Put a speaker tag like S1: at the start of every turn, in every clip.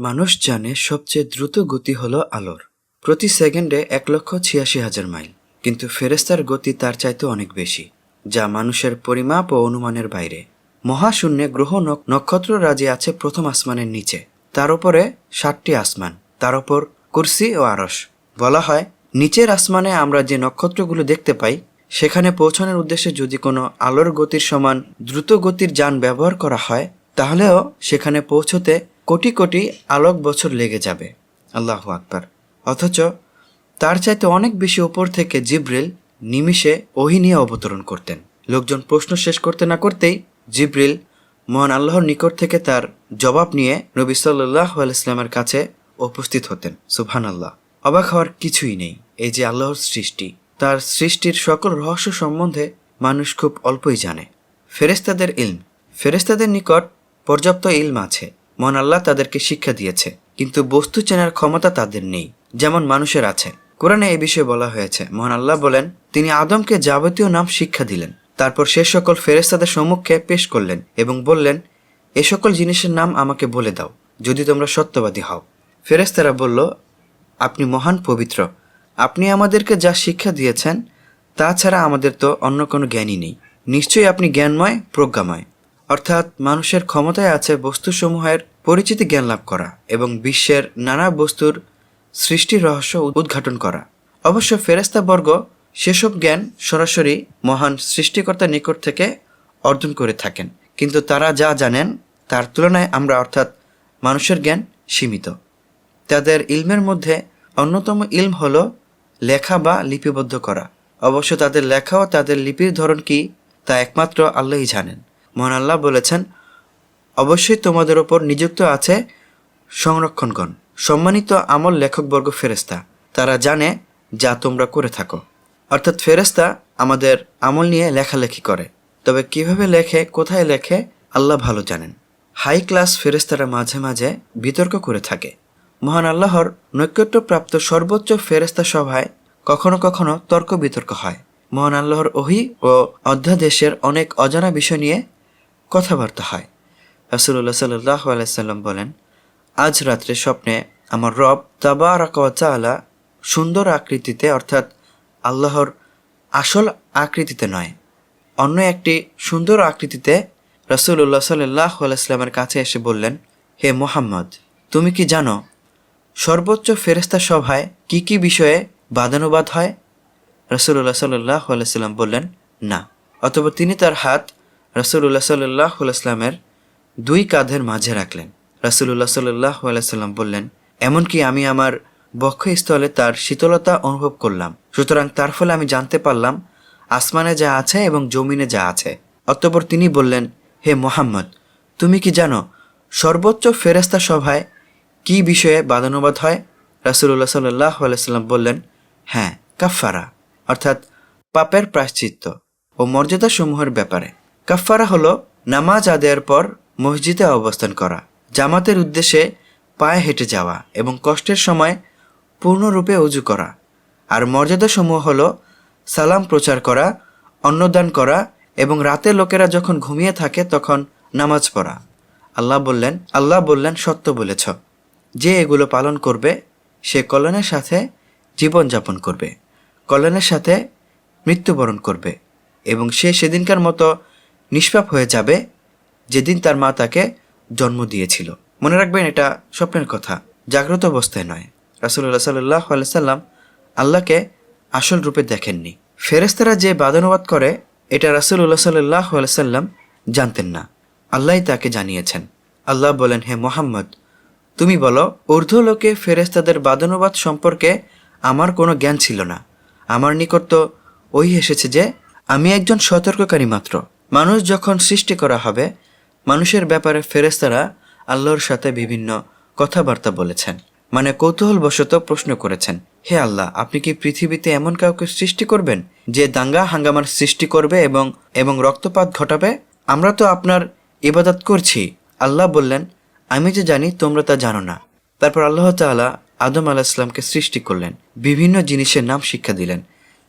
S1: মানুষ জানে সবচেয়ে দ্রুত গতি হলো আলোর। প্রতি সেকেন্ডে এক লক্ষ ছিয়াশি হাজার মাইল। কিন্তু ফেরেস্তার গতি তার চাইতে অনেক বেশি, যা মানুষের পরিমাপ ও অনুমানের বাইরে। মহাশূন্যে গ্রহ নক- নক্ষত্র রাজি আছে প্রথম আসমানের নিচে। তার উপরে ষাটটি আসমান, তার উপর কুরসি ও আরস বলা হয়, নিচের আসমানে আমরা যে নক্ষত্রগুলো দেখতে পাই, সেখানে পৌঁছানোর উদ্দেশ্যে যদি কোনো আলোর গতির সমান দ্রুত গতির যান ব্যবহার করা হয়, তাহলেও সেখানে পৌঁছতে কোটি কোটি আলোক বছর লেগে যাবে। আল্লাহ আকবার। অথচ তার চাইতে অনেক বেশি ওপর থেকে জিব্রিল নিমিষে ওহি নিয়ে অবতরণ করতেন। লোকজন প্রশ্ন শেষ করতে না করতেই জিব্রিল মহান আল্লাহর নিকট থেকে তার জবাব নিয়ে নবী সাল্লাহ আলাইসলামের কাছে উপস্থিত হতেন। সুবহান আল্লাহ অবাক হওয়ার কিছুই নেই। এই যে আল্লাহর সৃষ্টি, তার সৃষ্টির সকল রহস্য সম্বন্ধে মানুষ খুব অল্পই জানে। ফেরেস্তাদের ইলম। ফেরেস্তাদের নিকট পর্যাপ্ত ইলম আছে। মহান আল্লাহ তাদেরকে শিক্ষা দিয়েছে, কিন্তু বস্তু চেনার ক্ষমতা তাদের নেই, যেমন মানুষের আছে। কোরআনে এ বিষয়ে বলা হয়েছে, মহান আল্লাহ বলেন, তিনি আদমকে যাবতীয় নাম শিক্ষা দিলেন, তারপর সে সকল ফেরেস্তাদের সম্মুখে পেশ করলেন এবং বললেন, এ সকল জিনিসের নাম আমাকে বলে দাও, যদি তোমরা সত্যবাদী হও। ফেরেস্তারা বলল, আপনি মহান পবিত্র, আপনি আমাদেরকে যা শিক্ষা দিয়েছেন, তা ছাড়া আমাদের তো অন্য কোনো জ্ঞানই নেই। নিশ্চয়ই আপনি জ্ঞানময়, প্রজ্ঞাময়। অর্থাৎ মানুষের ক্ষমতায় আছে বস্তুসমূহের পরিচিতি জ্ঞান লাভ করা এবং বিশ্বের নানা বস্তুর সৃষ্টির রহস্য উদ্ঘাটন করা। অবশ্য ফেরেস্তা বর্গ সেসব জ্ঞান সরাসরি মহান সৃষ্টিকর্তার নিকট থেকে অর্জন করে থাকেন। কিন্তু তারা যা জানেন, তার তুলনায় আমরা অর্থাৎ মানুষের জ্ঞান সীমিত। তাদের ইলমের মধ্যে অন্যতম ইলম হল লেখা বা লিপিবদ্ধ করা। অবশ্য তাদের লেখা ও তাদের লিপির ধরন কি, তা একমাত্র আল্লাহই জানেন। মহান আল্লাহ বলেছেন অবশ্যই তোমাদের ওপর নিযুক্ত আছে সংরক্ষণগণ। সম্মানিত আমল লেখকবর্গ ফেরেস্তা তারা জানে যা তোমরা করে থাকো। অর্থাৎ ফেরেস্তা আমাদের আমল নিয়ে লেখালেখি করে। তবে কীভাবে লেখে, কোথায় লেখে, আল্লাহ ভালো জানেন। হাই ক্লাস ফেরেস্তারা মাঝে মাঝে বিতর্ক করে থাকে। মহান আল্লাহর নৈকট্যপ্রাপ্ত সর্বোচ্চ ফেরেস্তা সভায় কখনো কখনো তর্ক বিতর্ক হয়। মহান আল্লাহর ওহি ও অধ্যাদেশের অনেক অজানা বিষয় নিয়ে কথাবার্তা হয়। রাসুল্লাহ সাল্লাহ আলাইসাল্লাম বলেন, আজ রাত্রে স্বপ্নে আমার রব তাবারাকালা সুন্দর আকৃতিতে, অর্থাৎ আল্লাহর আসল আকৃতিতে নয়, অন্য একটি সুন্দর আকৃতিতে রাসুল্লাহ সাল্লাহ আলাইস্লামের কাছে এসে বললেন, হে মোহাম্মদ, তুমি কি জানো সর্বোচ্চ ফেরেস্তা সভায় কি কি বিষয়ে বাদানুবাদ হয়? রসুল্লাহ সাল্লাহ আলাইসাল্লাম বললেন, না। অথবা তিনি তার হাত রসুল্লাহ সাল্লাহ আলাইস্লামের দুই কাঁধের মাঝে রাখলেন। রাসুল্লাহ সাল্লাহ আলাইসাল্লাম বললেন, এমনকি আমি আমার বক্ষস্থলে তার শীতলতা অনুভব করলাম। সুতরাং তার ফলে আমি জানতে পারলাম, আসমানে যা আছে এবং জমিনে যা আছে। অতঃপর তিনি বললেন, হে মোহাম্মদ, তুমি কি জানো, সর্বোচ্চ ফেরেস্তা সভায় কি বিষয়ে বাদানুবাদ হয়? রাসুল্লাহ সাল্লাহ আলাইসাল্লাম বললেন হ্যাঁ কাফারা অর্থাৎ পাপের প্রায়শ্চিত্ত ও মর্যাদা সমূহের ব্যাপারে। কাফারা হলো নামাজ আদায়ের পর মসজিদে অবস্থান করা, জামাতের উদ্দেশ্যে পায়ে হেঁটে যাওয়া এবং কষ্টের সময় পূর্ণরূপে অজু করা। আর মর্যাদা সমূহ হলো সালাম প্রচার করা, অন্নদান করা এবং রাতে লোকেরা যখন ঘুমিয়ে থাকে তখন নামাজ পড়া। আল্লাহ বললেন আল্লাহ বললেন, সত্য বলেছ। যে এগুলো পালন করবে, সে কল্যাণের সাথে জীবনযাপন করবে, কল্যাণের সাথে মৃত্যুবরণ করবে এবং সে সেদিনকার মতো নিষ্পাপ হয়ে যাবে যেদিন তার মা তাকে জন্ম দিয়েছিল। মনে রাখবেন, এটা স্বপ্নের কথা। জাগ্রত অবস্থায় নয়। রাসুল্লাহ সাল্লাহ সাল্লাম আল্লাহকে আসল রূপে দেখেননি। ফেরেস্তারা যে বাদানুবাদ করে, এটা রাসুল্লাহ সাল্লাহ সাল্লাম জানতেন না। আল্লাহই তাকে জানিয়েছেন। আল্লাহ বলেন, হে মোহাম্মদ, তুমি বলো, ঊর্ধ্ব লোকে ফেরেস্তাদের বাদানুবাদ সম্পর্কে আমার কোনো জ্ঞান ছিল না। আমার নিকট তো ওই এসেছে যে, আমি একজন সতর্ককারী মাত্র। মানুষ যখন সৃষ্টি করা হবে মানুষের ব্যাপারে ফেরেস্তারা আল্লাহর সাথে বিভিন্ন কথাবার্তা বলেছেন। মানে কৌতূহলবশত প্রশ্ন করেছেন, হে আল্লাহ, আপনি কি পৃথিবীতে এমন কাউকে সৃষ্টি করবেন যে দাঙ্গা হাঙ্গামার সৃষ্টি করবে এবং এবং রক্তপাত ঘটাবে? আমরা তো আপনার ইবাদত করছি। আল্লাহ বললেন, আমি যে জানি, তোমরা তা জানো না। তারপর আল্লাহ তাআলা আদম আলাহ ইসলামকে সৃষ্টি করলেন, বিভিন্ন জিনিসের নাম শিক্ষা দিলেন।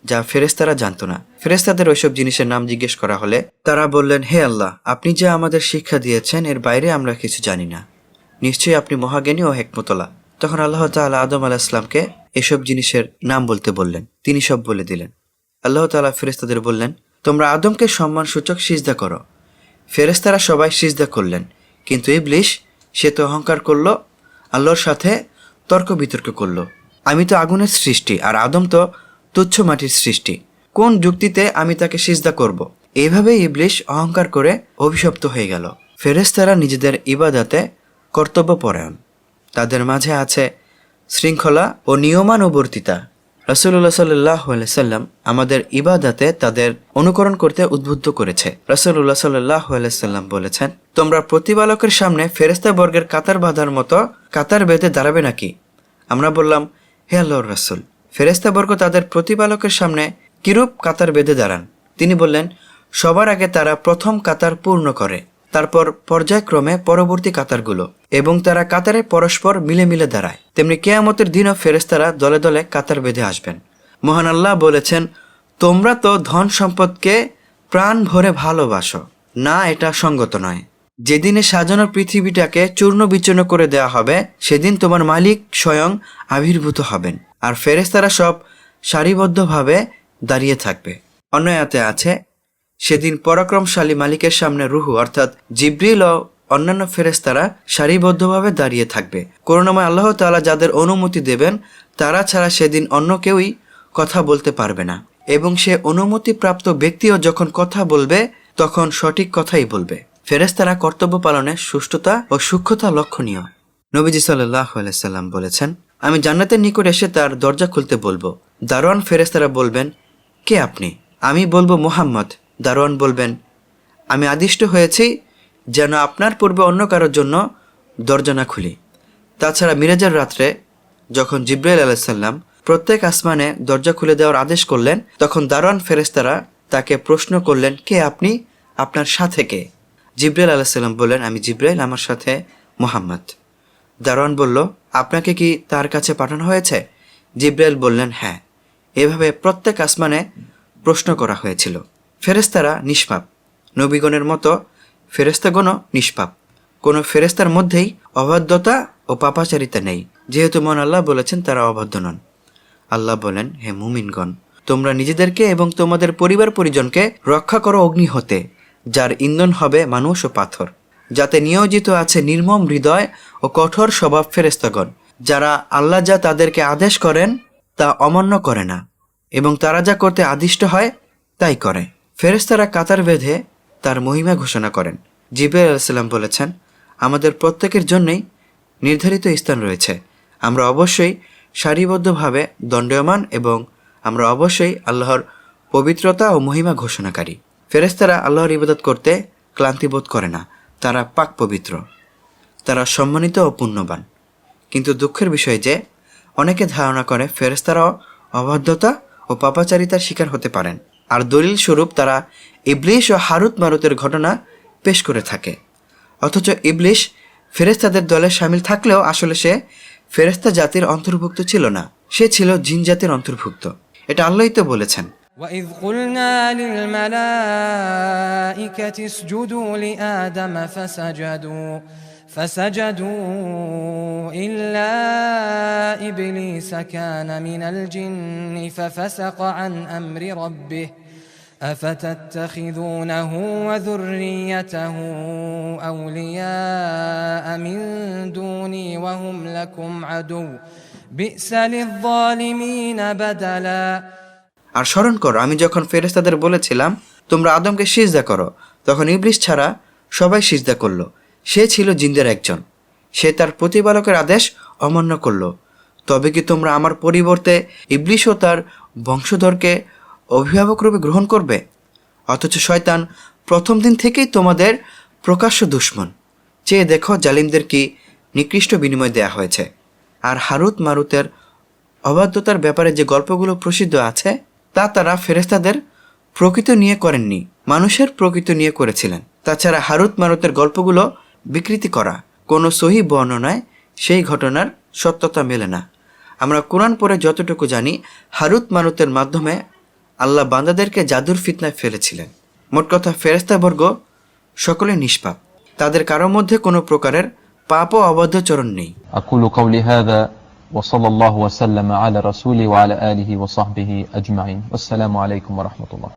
S1: যা ফেরেস্তারা জানতো না। ফেরেস্তাদের ওইসব জিনিসের নাম জিজ্ঞেস করা হলে তারা বললেন, হে আল্লাহ, আপনি যে আমাদের শিক্ষা দিয়েছেন, এর বাইরে আমরা কিছু জানি না। নিশ্চয়ই আপনি মহাজ্ঞানী ও হেকমতলা। তখন আল্লাহ তাআলা আদম আলাহ ইসলামকে এসব জিনিসের নাম বলতে বললেন। তিনি সব বলে দিলেন। আল্লাহ তাআলা ফেরেস্তাদের বললেন, তোমরা আদমকে সম্মান সূচক সিজদা করো। ফেরেস্তারা সবাই সিজদা করলেন, কিন্তু ইবলিশ, সে তো অহংকার করল, আল্লাহর সাথে তর্ক বিতর্ক করল। আমি তো আগুনের সৃষ্টি, আর আদম তো তুচ্ছ মাটির সৃষ্টি। কোন যুক্তিতে আমি তাকে সিজদা করব। এইভাবে ইবলিশ অহংকার করে অভিশপ্ত হয়ে গেল। ফেরেস্তারা নিজেদের ইবাদাতে কর্তব্যপরায়ণ। তাদের মাঝে আছে শৃঙ্খলা ও নিয়মানুবর্তিতা। রাসুল্লাহ সাল্লাহ সাল্লাম আমাদের ইবাদাতে তাদের অনুকরণ করতে উদ্বুদ্ধ করেছে। রাসুল্লাহ সাল্লাহ সাল্লাম বলেছেন, তোমরা প্রতিপালকের সামনে ফেরেস্তা বর্গের কাতার বাঁধার মতো কাতার বেঁধে দাঁড়াবে নাকি? আমরা বললাম, হে আল্লাহর রাসুল ফেরেস্তা বর্গ তাদের প্রতিপালকের সামনে কিরূপ কাতার বেঁধে দাঁড়ান। তিনি বললেন, সবার আগে তারা প্রথম কাতার পূর্ণ করে, তারপর পর্যায়ক্রমে পরবর্তী কাতারগুলো, এবং তারা কাতারে পরস্পর মিলে মিলে দাঁড়ায়। তেমনি কেয়ামতের দিনও ফেরেস্তারা দলে দলে কাতার বেঁধে আসবেন। মহান আল্লাহ বলেছেন, তোমরা তো ধন সম্পদকে প্রাণ ভরে ভালোবাসো, না এটা সঙ্গত নয়। যেদিনে সাজানো পৃথিবীটাকে চূর্ণ বিচূর্ণ করে দেওয়া হবে, সেদিন তোমার মালিক স্বয়ং আবির্ভূত হবেন। আর ফেরেস্তারা সব সারিবদ্ধভাবে দাঁড়িয়ে থাকবে। অন্য আয়াতে আছে, সেদিন পরাক্রমশালী মালিকের সামনে রুহু, অর্থাৎ জিব্রিল ও অন্যান্য ফেরেস্তারা সারিবদ্ধভাবে দাঁড়িয়ে থাকবে। করুণাময় আল্লাহ তাআলা যাদের অনুমতি দেবেন, তারা ছাড়া সেদিন অন্য কেউই কথা বলতে পারবে না। এবং সে অনুমতিপ্রাপ্ত ব্যক্তিও যখন কথা বলবে, তখন সঠিক কথাই বলবে। ফেরেস্তারা কর্তব্য পালনে সুষ্ঠুতা ও সূক্ষ্মতা লক্ষণীয়। নবীজি সাল্লাহ সাল্লাম বলেছেন আমি জান্নাতের নিকট এসে তার দরজা খুলতে বলব। দারোয়ান ফেরেস্তারা বলবেন, কে আপনি? আমি বলব মোহাম্মদ। দারোয়ান বলবেন, আমি আদিষ্ট হয়েছি যেন আপনার পূর্বে অন্য কারোর জন্য দরজা না খুলি। তাছাড়া মিরাজের রাত্রে যখন জিব্রাইল আলাইসাল্লাম প্রত্যেক আসমানে দরজা খুলে দেওয়ার আদেশ করলেন, তখন দারোয়ান ফেরেস্তারা তাকে প্রশ্ন করলেন, কে আপনি? আপনার সাথে কে? জিব্রাইল আলাইসাল্লাম বললেন, আমি জিব্রাইল, আমার সাথে মোহাম্মদ। দারোয়ান বলল, আপনাকে কি তার কাছে পাঠানো হয়েছে? জিব্রাইল বললেন হ্যাঁ। এভাবে প্রত্যেক আসমানে প্রশ্ন করা হয়েছিল। ফেরেস্তারা নিষ্পাপ। নবীগণের মতো ফেরেস্তাগণও নিষ্পাপ। কোনো ফেরেস্তার মধ্যেই অবাধ্যতা ও পাপাচারিতা নেই। যেহেতু মন আল্লাহ বলেছেন, তারা অবাধ্য নন। আল্লাহ বলেন, হে মুমিনগণ, তোমরা নিজেদেরকে এবং তোমাদের পরিবার পরিজনকে রক্ষা করো অগ্নি হতে, যার ইন্ধন হবে মানুষ ও পাথর। যাতে নিয়োজিত আছে নির্মম হৃদয় ও কঠোর স্বভাব ফেরেস্তাগণ যারা আল্লাহ যা তাদেরকে আদেশ করেন, তা অমান্য করে না, এবং তারা যা করতে আদিষ্ট হয়, তাই করে। ফেরেস্তারা কাতার বেঁধে তার মহিমা ঘোষণা করেন। জিবে আলাইসাল্লাম বলেছেন, আমাদের প্রত্যেকের জন্যই নির্ধারিত স্থান রয়েছে। আমরা অবশ্যই সারিবদ্ধভাবে দণ্ডয়মান এবং আমরা অবশ্যই আল্লাহর পবিত্রতা ও মহিমা ঘোষণাকারী। ফেরেস্তারা আল্লাহর ইবাদত করতে ক্লান্তিবোধ করে না। তারা পাক পবিত্র, তারা সম্মানিত ও পুণ্যবান। কিন্তু দুঃখের বিষয় যে, অনেকে ধারণা করে ফেরেস্তারাও অবাধ্যতা ও পাপাচারিতার শিকার হতে পারেন। আর দলিল স্বরূপ তারা ইবলিশ ও হারুত মারুতের ঘটনা পেশ করে থাকে। অথচ ইবলিশ ফেরেস্তাদের দলে সামিল থাকলেও আসলে সে ফেরেস্তা জাতির অন্তর্ভুক্ত ছিল না। সে ছিল জিন জাতির অন্তর্ভুক্ত। এটা আল্লাহই তো বলেছেন।
S2: وإذ قلنا للملائكة اسجدوا لآدم فسجدوا فسجدوا إلا إبليس كان من الجن ففسق عن أمر ربه أفتتخذونه وذريته أولياء من دوني وهم لكم عدو بئس للظالمين بدلاً
S1: আর স্মরণ করো, আমি যখন ফেরেস্তাদের বলেছিলাম, তোমরা আদমকে সিজদা করো, তখন ইবলিশ ছাড়া সবাই সিজদা করল। সে ছিল জিন্দের একজন। সে তার প্রতিপালকের আদেশ অমান্য করল। তবে কি তোমরা আমার পরিবর্তে ইবলিশ ও তার বংশধরকে অভিভাবক রূপে গ্রহণ করবে? অথচ শয়তান প্রথম দিন থেকেই তোমাদের প্রকাশ্য দুশ্মন। চেয়ে দেখো, জালিমদের কি নিকৃষ্ট বিনিময় দেয়া হয়েছে। আর হারুত মারুতের অবাধ্যতার ব্যাপারে যে গল্পগুলো প্রসিদ্ধ আছে তা তারা ফেরেস্তাদের প্রকৃত নিয়ে করেননি, মানুষের প্রকৃত নিয়ে করেছিলেন। তাছাড়া হারুত মারুতের গল্পগুলো বিকৃতি করা, কোনো সহি বর্ণনায় সেই ঘটনার সত্যতা মেলে না। আমরা কোরআন পরে যতটুকু জানি, হারুত মারুতের মাধ্যমে আল্লাহ বান্দাদেরকে জাদুর ফিতনায় ফেলেছিলেন। মোট কথা ফেরেস্তাবর্গ সকলে নিষ্পাপ। তাদের কারও মধ্যে কোনো প্রকারের পাপ ও অবাধ্যচরণ নেই।
S3: وصلى الله وسلم على رسوله وعلى آله وصحبه أجمعين. والسلام عليكم ورحمة الله.